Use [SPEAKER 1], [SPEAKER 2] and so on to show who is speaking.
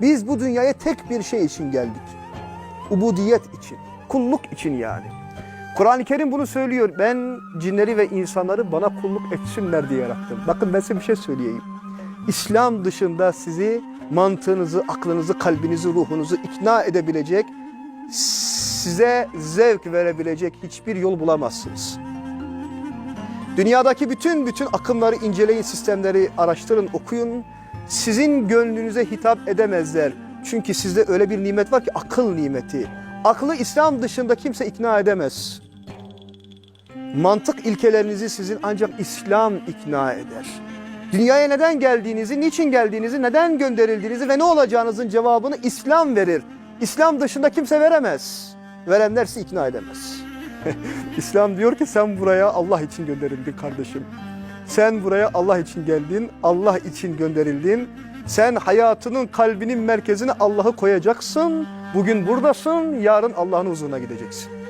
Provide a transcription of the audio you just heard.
[SPEAKER 1] Biz bu dünyaya tek bir şey için geldik. Ubudiyet için, kulluk için yani. Kur'an-ı Kerim bunu söylüyor. Ben cinleri ve insanları bana kulluk etsinler diye yarattım. Bakın ben size bir şey söyleyeyim. İslam dışında sizi mantığınızı, aklınızı, kalbinizi, ruhunuzu ikna edebilecek, size zevk verebilecek hiçbir yol bulamazsınız. Dünyadaki bütün bütün akımları inceleyin, sistemleri araştırın, okuyun. Sizin gönlünüze hitap edemezler. Çünkü sizde öyle bir nimet var ki akıl nimeti. Aklı İslam dışında kimse ikna edemez. Mantık ilkelerinizi sizin ancak İslam ikna eder. Dünyaya neden geldiğinizi, niçin geldiğinizi, neden gönderildiğinizi ve ne olacağınızın cevabını İslam verir. İslam dışında kimse veremez. Verenler sizi ikna edemez. İslam diyor ki sen buraya Allah için gönderildin kardeşim. Sen buraya Allah için geldin, Allah için gönderildin. Sen hayatının kalbinin merkezine Allah'ı koyacaksın. Bugün buradasın, yarın Allah'ın huzuruna gideceksin.